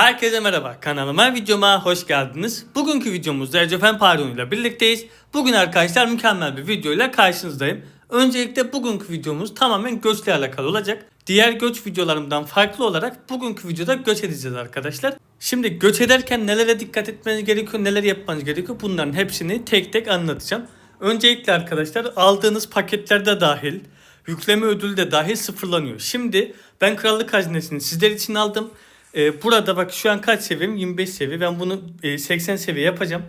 Herkese merhaba kanalıma videoma hoş geldiniz. Bugünkü videomuzda Ecefen Pardon ile birlikteyiz. Bugün arkadaşlar mükemmel bir video ile karşınızdayım. Öncelikle bugünkü videomuz tamamen göçle alakalı olacak. Diğer göç videolarımdan farklı olarak bugünkü videoda göç edeceğiz arkadaşlar. Şimdi göç ederken nelere dikkat etmeniz gerekiyor, neler yapmanız gerekiyor bunların hepsini tek tek anlatacağım. Öncelikle arkadaşlar aldığınız paketlerde dahil yükleme ödülü de dahil sıfırlanıyor. Şimdi ben krallık hazinesini sizler için aldım. Ee, burada bak şu an kaç seviyem? 25 seviye. Ben bunu e, 80 seviye yapacağım.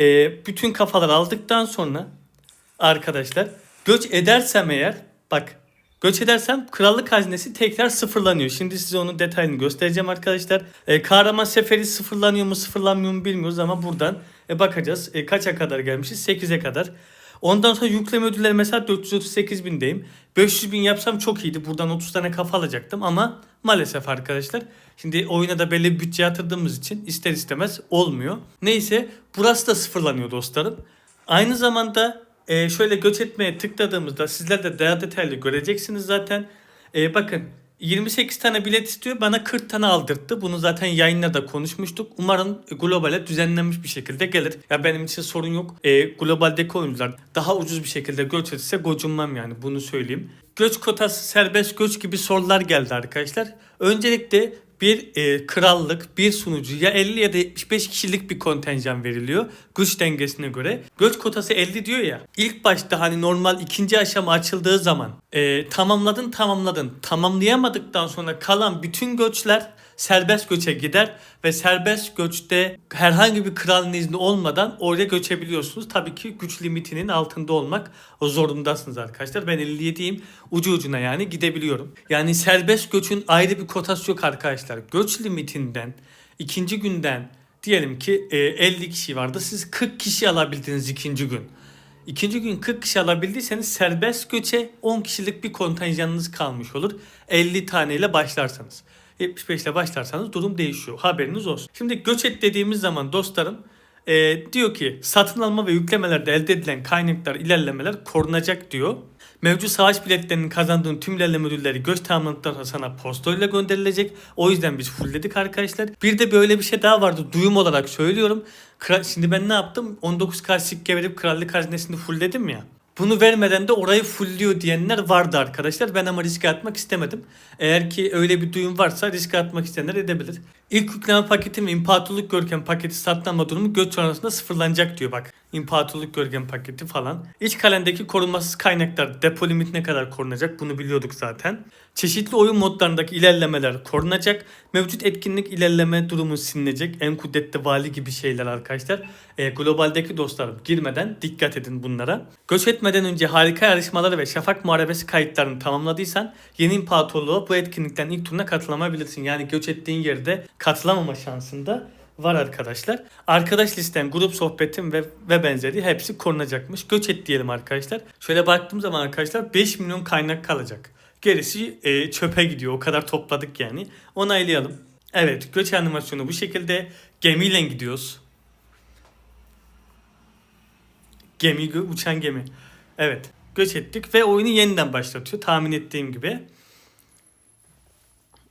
Ee, bütün kafaları aldıktan sonra arkadaşlar göç edersem eğer bak göç edersem krallık hazinesi tekrar sıfırlanıyor. Şimdi size onun detayını göstereceğim arkadaşlar. Ee, kahraman seferi sıfırlanıyor mu sıfırlanmıyor mu bilmiyoruz ama buradan e, bakacağız. E, kaça kadar gelmişiz? 8'e kadar. Ondan sonra yükleme ödülleri mesela 438 bindeyim. 500 bin yapsam çok iyiydi. Buradan 30 tane kafa alacaktım ama maalesef arkadaşlar. Şimdi oyuna da belli bir bütçe yatırdığımız için ister istemez olmuyor. Neyse burası da sıfırlanıyor dostlarım. Aynı zamanda e, şöyle göç etmeye tıkladığımızda sizler de daha detaylı göreceksiniz zaten. E, bakın 28 tane bilet istiyor bana 40 tane aldırttı. Bunu zaten yayında da konuşmuştuk. Umarım globale düzenlenmiş bir şekilde gelir. Ya benim için sorun yok. E, globaldeki oyuncular daha ucuz bir şekilde göç etse gocunmam yani bunu söyleyeyim. Göç kotası serbest göç gibi sorular geldi arkadaşlar. Öncelikle bir e, krallık, bir sunucu ya 50 ya da 75 kişilik bir kontenjan veriliyor güç dengesine göre. Göç kotası 50 diyor ya. İlk başta hani normal ikinci aşama açıldığı zaman e, tamamladın tamamladın. Tamamlayamadıktan sonra kalan bütün göçler serbest göçe gider ve serbest göçte herhangi bir kralın izni olmadan oraya göçebiliyorsunuz. Tabii ki güç limitinin altında olmak zorundasınız arkadaşlar. Ben 57'yim. Ucu ucuna yani gidebiliyorum. Yani serbest göçün ayrı bir kotası yok arkadaşlar. Göç limitinden ikinci günden diyelim ki e, 50 kişi vardı. Siz 40 kişi alabildiniz ikinci gün. İkinci gün 40 kişi alabildiyseniz serbest göçe 10 kişilik bir kontenjanınız kalmış olur. 50 taneyle başlarsanız. 75 ile başlarsanız durum değişiyor. Haberiniz olsun. Şimdi göç et dediğimiz zaman dostlarım e, diyor ki satın alma ve yüklemelerde elde edilen kaynaklar, ilerlemeler korunacak diyor. Mevcut savaş biletlerinin kazandığın tüm ilerleme ödülleri göç tamamladıktan sonra sana postoyla gönderilecek. O yüzden biz fullledik arkadaşlar. Bir de böyle bir şey daha vardı. Duyum olarak söylüyorum. Kral, şimdi ben ne yaptım? 19 kar sikke verip krallık hazinesini fullledim ya. Bunu vermeden de orayı fullliyor diyenler vardı arkadaşlar. Ben ama riske atmak istemedim. Eğer ki öyle bir duyum varsa riske atmak isteyenler edebilir. İlk yükleme paketim İmparatorluk Görkem paketi satlanma durumu göç sonrasında sıfırlanacak diyor bak. İmparatorluk Görkem paketi falan. İç kalendeki korunmasız kaynaklar depo limitine kadar korunacak. Bunu biliyorduk zaten. Çeşitli oyun modlarındaki ilerlemeler korunacak. Mevcut etkinlik ilerleme durumu silinecek. En kudretli vali gibi şeyler arkadaşlar. E, globaldeki dostlarım girmeden dikkat edin bunlara. Göç etmeden önce harika yarışmaları ve şafak muharebesi kayıtlarını tamamladıysan yeni imparatorluğa bu etkinlikten ilk turuna katılamayabilirsin. Yani göç ettiğin yerde katılamama şansında var arkadaşlar. Arkadaş listem, grup sohbetim ve, ve benzeri hepsi korunacakmış. Göç et diyelim arkadaşlar. Şöyle baktığım zaman arkadaşlar 5 milyon kaynak kalacak. Gerisi e, çöpe gidiyor. O kadar topladık yani. Onaylayalım. Evet göç animasyonu bu şekilde. Gemiyle gidiyoruz. Gemi, uçan gemi. Evet göç ettik ve oyunu yeniden başlatıyor. Tahmin ettiğim gibi.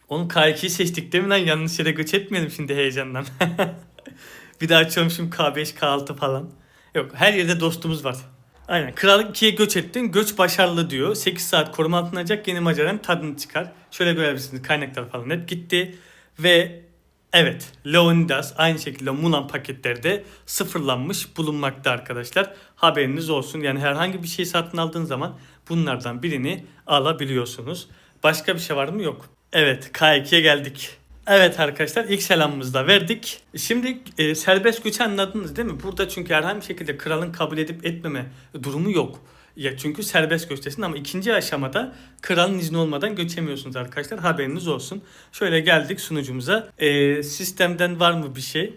Oğlum K2'yi seçtik değil mi lan? Yanlış yere göç etmeyelim şimdi heyecandan. bir daha açıyorum şimdi K5, K6 falan. Yok her yerde dostumuz var. Aynen. Krallık 2'ye göç ettin. Göç başarılı diyor. 8 saat koruma altına alacak. Yeni maceranın tadını çıkar. Şöyle görebilirsiniz. Kaynaklar falan hep gitti. Ve evet Leonidas aynı şekilde Mulan paketlerde sıfırlanmış bulunmakta arkadaşlar. Haberiniz olsun. Yani herhangi bir şey satın aldığın zaman bunlardan birini alabiliyorsunuz. Başka bir şey var mı? Yok. Evet K2'ye geldik. Evet arkadaşlar ilk selamımızı da verdik. Şimdi e, serbest göçü anladınız değil mi? Burada çünkü herhangi bir şekilde kralın kabul edip etmeme durumu yok. Ya çünkü serbest göçtesin ama ikinci aşamada kralın izni olmadan göçemiyorsunuz arkadaşlar. Haberiniz olsun. Şöyle geldik sunucumuza. E, sistemden var mı bir şey?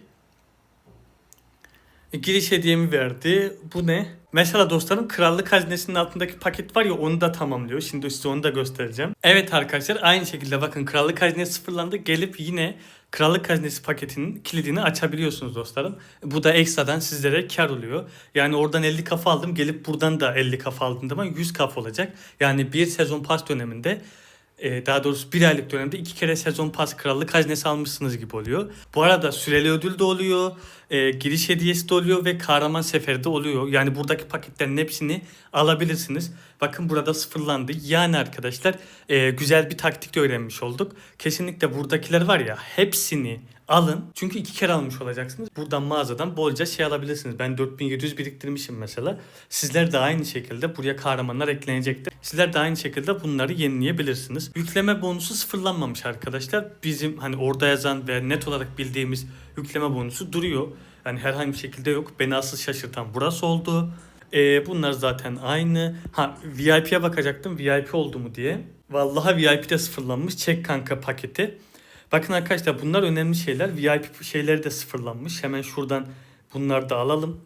Giriş hediyemi verdi. Bu ne? Mesela dostlarım krallık hazinesinin altındaki paket var ya onu da tamamlıyor. Şimdi size onu da göstereceğim. Evet arkadaşlar aynı şekilde bakın krallık hazinesi sıfırlandı. Gelip yine krallık hazinesi paketinin kilidini açabiliyorsunuz dostlarım. Bu da ekstradan sizlere kar oluyor. Yani oradan 50 kafa aldım. Gelip buradan da 50 kafa aldığım zaman 100 kafa olacak. Yani bir sezon pas döneminde e, daha doğrusu bir aylık dönemde iki kere sezon pas krallık hazinesi almışsınız gibi oluyor. Bu arada süreli ödül de oluyor, e, giriş hediyesi de oluyor ve kahraman seferi de oluyor. Yani buradaki paketlerin hepsini alabilirsiniz. Bakın burada sıfırlandı. Yani arkadaşlar e, güzel bir taktik de öğrenmiş olduk. Kesinlikle buradakiler var ya hepsini alın. Çünkü iki kere almış olacaksınız. Buradan mağazadan bolca şey alabilirsiniz. Ben 4700 biriktirmişim mesela. Sizler de aynı şekilde buraya kahramanlar eklenecektir. Sizler de aynı şekilde bunları yenileyebilirsiniz. Yükleme bonusu sıfırlanmamış arkadaşlar. Bizim hani orada yazan ve net olarak bildiğimiz yükleme bonusu duruyor. Yani herhangi bir şekilde yok. Beni asıl şaşırtan burası oldu. Ee, bunlar zaten aynı. Ha VIP'ye bakacaktım. VIP oldu mu diye. Vallahi VIP'de sıfırlanmış. Çek kanka paketi. Bakın arkadaşlar bunlar önemli şeyler. VIP şeyleri de sıfırlanmış. Hemen şuradan bunları da alalım.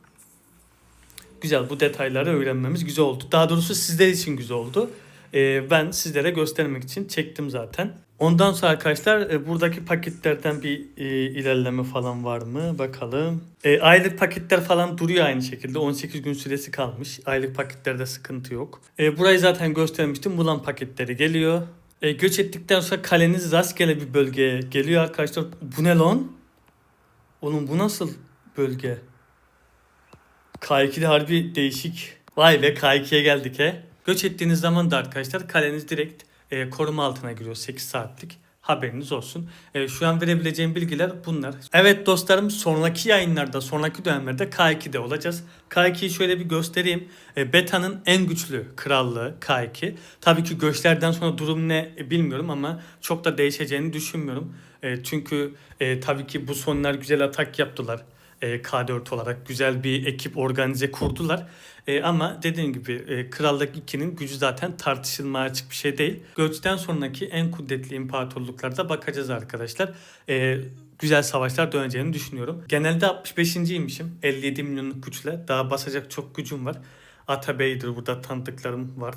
Güzel bu detayları öğrenmemiz güzel oldu. Daha doğrusu sizler için güzel oldu. Ee, ben sizlere göstermek için çektim zaten. Ondan sonra arkadaşlar e, buradaki paketlerden bir e, ilerleme falan var mı? Bakalım. E, aylık paketler falan duruyor aynı şekilde. 18 gün süresi kalmış. Aylık paketlerde sıkıntı yok. E, burayı zaten göstermiştim. Mulan paketleri geliyor. E, göç ettikten sonra kaleniz rastgele bir bölgeye geliyor arkadaşlar. Bu ne lan? Oğlum bu nasıl bölge? K2'de harbi değişik. Vay be K2'ye geldik he. Göç ettiğiniz zaman da arkadaşlar kaleniz direkt e, koruma altına giriyor 8 saatlik. Haberiniz olsun. E, şu an verebileceğim bilgiler bunlar. Evet dostlarım sonraki yayınlarda, sonraki dönemlerde K2'de olacağız. K2'yi şöyle bir göstereyim. E, Beta'nın en güçlü krallığı K2. Tabii ki göçlerden sonra durum ne e, bilmiyorum ama çok da değişeceğini düşünmüyorum. E, çünkü e, tabii ki bu sonlar güzel atak yaptılar. E, K4 olarak güzel bir ekip organize kurdular. E, ama dediğim gibi e, Krallık 2'nin gücü zaten tartışılmaya açık bir şey değil. Göçten sonraki en kudretli imparatorluklarda bakacağız arkadaşlar. E, güzel savaşlar döneceğini düşünüyorum. Genelde 65.ymişim. 57 milyonluk güçle. Daha basacak çok gücüm var. Atabey'dir burada tanıdıklarım var.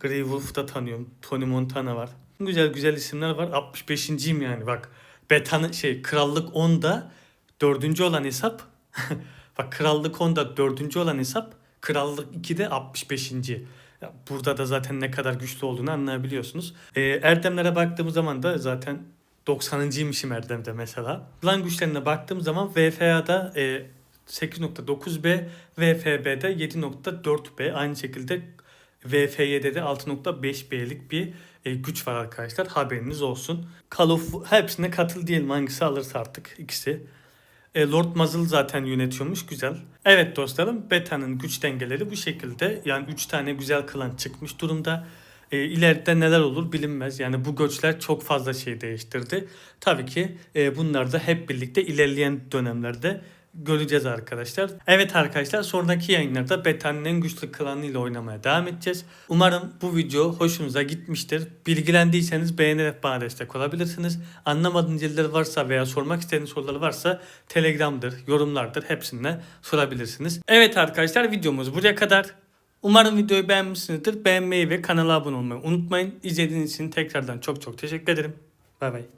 Grey Wolf'u da tanıyorum. Tony Montana var. Güzel güzel isimler var. 65.yim yani bak. Beta'nın şey Krallık 10'da dördüncü olan hesap. bak Krallık 10'da dördüncü olan hesap. Krallık 2'de 65. Ya burada da zaten ne kadar güçlü olduğunu anlayabiliyorsunuz. Ee, Erdemlere baktığımız zaman da zaten 90.ymişim Erdem'de mesela. Plan güçlerine baktığım zaman VFA'da e, 8.9B, VFB'de 7.4B aynı şekilde VF7'de de 6.5B'lik bir e, güç var arkadaşlar. Haberiniz olsun. Call of hepsine katıl diyelim hangisi alırsa artık ikisi. E, Lord Muzzle zaten yönetiyormuş güzel. Evet dostlarım Beta'nın güç dengeleri bu şekilde. Yani 3 tane güzel klan çıkmış durumda. E, ileride neler olur bilinmez. Yani bu göçler çok fazla şey değiştirdi. Tabii ki e, bunlar da hep birlikte ilerleyen dönemlerde göreceğiz arkadaşlar. Evet arkadaşlar sonraki yayınlarda Beta'nın en güçlü klanıyla oynamaya devam edeceğiz. Umarım bu video hoşunuza gitmiştir. Bilgilendiyseniz beğenerek bana destek olabilirsiniz. Anlamadığınız yerler varsa veya sormak istediğiniz sorular varsa Telegram'dır, yorumlardır hepsine sorabilirsiniz. Evet arkadaşlar videomuz buraya kadar. Umarım videoyu beğenmişsinizdir. Beğenmeyi ve kanala abone olmayı unutmayın. İzlediğiniz için tekrardan çok çok teşekkür ederim. Bay bay.